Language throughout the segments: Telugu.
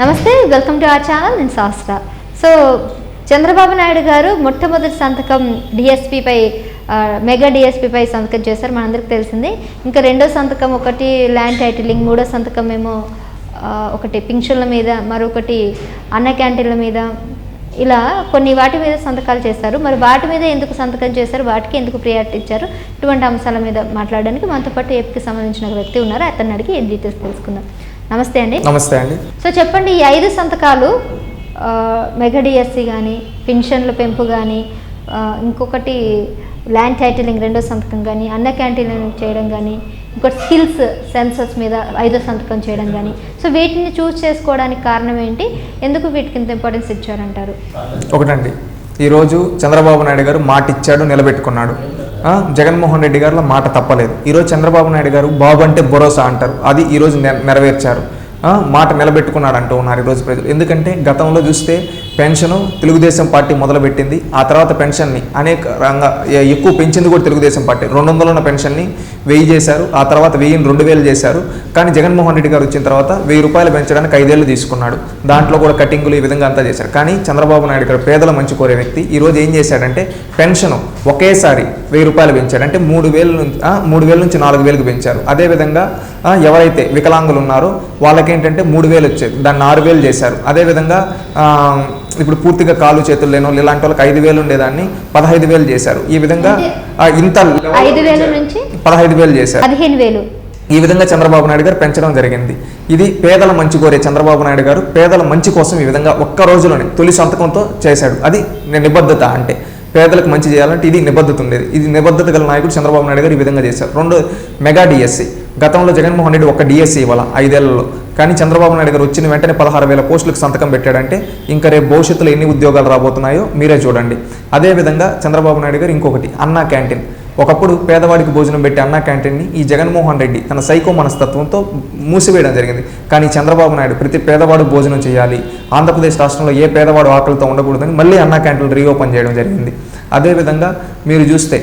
నమస్తే వెల్కమ్ టు అవర్ ఛానల్. నేను శాస్త్ర. సో చంద్రబాబు నాయుడు గారు మొట్టమొదటి సంతకం డిఎస్పిపై మెగా డిఎస్పిపై సంతకం చేశారు. మనందరికి తెలిసింది. ఇంకా రెండో సంతకం ఒకటి ల్యాండ్ టైటిలింగ్. మూడో సంతకం ఏమో ఒకటి పింఛన్ల మీద మరొకటి అన్న క్యాంటీన్ల మీద. ఇలా కొన్ని వాటి మీద సంతకాలు చేశారు. మరి వాటి మీద ఎందుకు సంతకం చేశారు? వాటికి ఎందుకు ప్రియారిటీ ఇచ్చారు? ఇటువంటి అంశాల మీద మాట్లాడడానికి మనతో పాటు ఏపీకి సంబంధించిన వ్యక్తి ఉన్నారు. అతన్ని అడిగి డీటెయిల్స్ తెలుసుకుందాం. నమస్తే అండి. నమస్తే అండి. సో చెప్పండి ఈ ఐదు సంతకాలు ఆ, మెగా డిఎస్సి కానీ పెన్షన్ల పెంపు కానీ ఇంకొకటి ల్యాండ్ టైటిలింగ్ రెండో సంతకం కానీ అన్న క్యాంటీన్ చేయడం కానీ ఇంకోటి స్కిల్స్ సెన్సస్ మీద ఐదో సంతకం చేయడం కానీ సో వీటిని చూస్ చేసుకోవడానికి కారణం ఏంటి? ఎందుకు వీటికి ఇంత ఇంపార్టెన్స్ ఇచ్చారంటారు? ఒకటండి ఈరోజు చంద్రబాబు నాయుడు గారు మాట ఇచ్చాడు నిలబెట్టుకున్నాడు. జగన్మోహన్ రెడ్డి గారిలో మాట తప్పలేదు. ఈరోజు చంద్రబాబు నాయుడు గారు బాబు అంటే భరోసా అంటారు. అది ఈరోజు నె- నెరవేర్చారు. మాట నిలబెట్టుకున్నాడు అంటూ ఉన్నారు ఈరోజు ప్రజలు. ఎందుకంటే గతంలో చూస్తే పెన్షను తెలుగుదేశం పార్టీ మొదలుపెట్టింది. ఆ తర్వాత పెన్షన్ని అనేక రంగ ఎక్కువ పెంచింది కూడా తెలుగుదేశం పార్టీ. రెండు వందలు ఉన్న పెన్షన్ని వెయ్యి చేశారు. ఆ తర్వాత వెయ్యిని రెండు వేలు చేశారు. కానీ జగన్మోహన్ రెడ్డి గారు వచ్చిన తర్వాత వెయ్యి రూపాయలు పెంచడానికి ఐదేళ్ళు తీసుకున్నాడు. దాంట్లో కూడా కటింగులు ఈ విధంగా అంతా చేశారు. కానీ చంద్రబాబు నాయుడు గారు పేదల మంచి కోరే వ్యక్తి ఈరోజు ఏం చేశాడంటే పెన్షన్ ఒకేసారి వెయ్యి రూపాయలు పెంచాడు. అంటే మూడు వేల నుంచి మూడు వేల నుంచి నాలుగు వేలకు పెంచారు. అదేవిధంగా ఎవరైతే వికలాంగులు ఉన్నారో వాళ్ళకేంటంటే మూడు వేలు వచ్చేది. దాన్ని ఆరు వేలు చేశారు. అదేవిధంగా ఇప్పుడు పూర్తిగా కాలు చేతులు లేని ఇలాంటి వాళ్ళకి ఐదు వేలు ఉండేదాన్ని పదహైదు వేలు చేశారు. ఈ విధంగా ఇంత పదహైదు వేలు చేశారు. పదిహేను వేలు. ఈ విధంగా చంద్రబాబు నాయుడు గారు పెంచడం జరిగింది. ఇది పేదల మంచి కోరే చంద్రబాబు నాయుడు గారు పేదల మంచి కోసం ఈ విధంగా ఒక్క రోజులోనే తొలి సంతకంతో చేశాడు. అది నిబద్ధత అంటే పేదలకు మంచి చేయాలంటే ఇది నిబద్ధత ఉండేది. ఇది నిబద్ధత గల నాయకుడు చంద్రబాబు నాయుడు గారు ఈ విధంగా చేశారు. రెండు మెగా డిఎస్సి గతంలో జగన్మోహన్ రెడ్డి ఒక డిఎస్సి ఇవ్వాల? ఐదేళ్ళలో. కానీ చంద్రబాబు నాయుడు గారు వచ్చిన వెంటనే పదహారు వేల పోస్టులకు సంతకం పెట్టాడంటే ఇంకా రేపు భవిష్యత్తులో ఎన్ని ఉద్యోగాలు రాబోతున్నాయో మీరే చూడండి. అదేవిధంగా చంద్రబాబు నాయుడు గారు ఇంకొకటి అన్నా క్యాంటీన్. ఒకప్పుడు పేదవాడికి భోజనం పెట్టే అన్నా క్యాంటీన్ని ఈ జగన్మోహన్ రెడ్డి తన సైకో మనస్తత్వంతో మూసివేయడం జరిగింది. కానీ చంద్రబాబు నాయుడు ప్రతి పేదవాడు భోజనం చేయాలి. ఆంధ్రప్రదేశ్ రాష్ట్రంలో ఏ పేదవాడు ఆకలితో ఉండకూడదని మళ్ళీ అన్నా క్యాంటీన్లు రీఓపెన్ చేయడం జరిగింది. అదేవిధంగా మీరు చూస్తే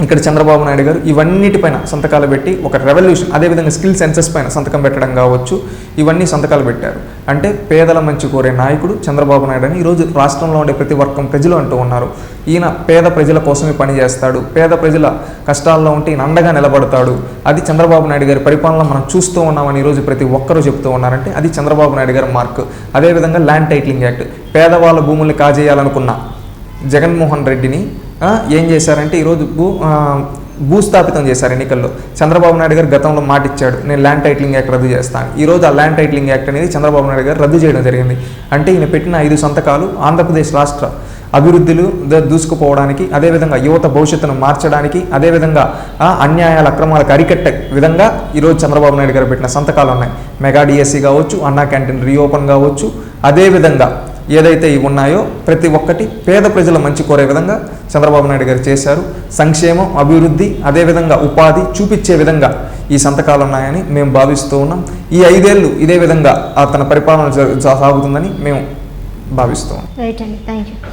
ఇక్కడ చంద్రబాబు నాయుడు గారు ఇవన్నిటిపైన సంతకాలు పెట్టి ఒక రెవల్యూషన్ అదేవిధంగా స్కిల్ సెన్సెస్ పైన సంతకం పెట్టడం కావచ్చు ఇవన్నీ సంతకాలు పెట్టారు. అంటే పేదల మంచి కోరే నాయకుడు చంద్రబాబు నాయుడు అని ఈరోజు రాష్ట్రంలో ఉండే ప్రతి వర్గం ప్రజలు అంటూ ఉన్నారు. ఈయన పేద ప్రజల కోసమే పనిచేస్తాడు పేద ప్రజల కష్టాల్లో ఉంటే ఈయన అండగా నిలబడతాడు. అది చంద్రబాబు నాయుడు గారి పరిపాలన మనం చూస్తూ ఉన్నామని ఈరోజు ప్రతి ఒక్కరూ చెప్తూ ఉన్నారంటే అది చంద్రబాబు నాయుడు గారి మార్క్. అదేవిధంగా ల్యాండ్ టైటిలింగ్ యాక్ట్ పేదవాళ్ళ భూముల్ని కాజేయాలనుకున్న జగన్మోహన్ రెడ్డిని ఏం చేశారంటే ఈరోజు భూ భూస్థాపితం చేశారు ఎన్నికల్లో. చంద్రబాబు నాయుడు గారు గతంలో మాట ఇచ్చాడు నేను ల్యాండ్ టైటిలింగ్ యాక్ట్ రద్దు చేస్తాను ఈ రోజు ఆ ల్యాండ్ టైటిలింగ్ యాక్ట్ అనేది చంద్రబాబు నాయుడు గారు రద్దు చేయడం జరిగింది. అంటే ఈయన పెట్టిన ఐదు సంతకాలు ఆంధ్రప్రదేశ్ రాష్ట్ర అభివృద్ధులు దూసుకుపోవడానికి అదేవిధంగా యువత భవిష్యత్తును మార్చడానికి అదేవిధంగా అన్యాయాల అక్రమాలకు అరికట్టే విధంగా ఈరోజు చంద్రబాబు నాయుడు గారు పెట్టిన సంతకాలు ఉన్నాయి. మెగా డిఎస్సి కావచ్చు అన్నా క్యాంటీన్ రీఓపెన్ కావచ్చు అదేవిధంగా ఏదైతే ఇవి ఉన్నాయో ప్రతి ఒక్కటి పేద ప్రజల మంచి కోరే విధంగా చంద్రబాబు నాయుడు గారు చేశారు. సంక్షేమం అభివృద్ధి అదేవిధంగా ఉపాధి చూపించే విధంగా ఈ సంతకాలు ఉన్నాయని మేము భావిస్తూ ఉన్నాం. ఈ ఐదేళ్ళు ఇదే విధంగా తన పరిపాలన సాగుతుందని మేము భావిస్తూ ఉన్నాం. రైట్ అండి. Thank you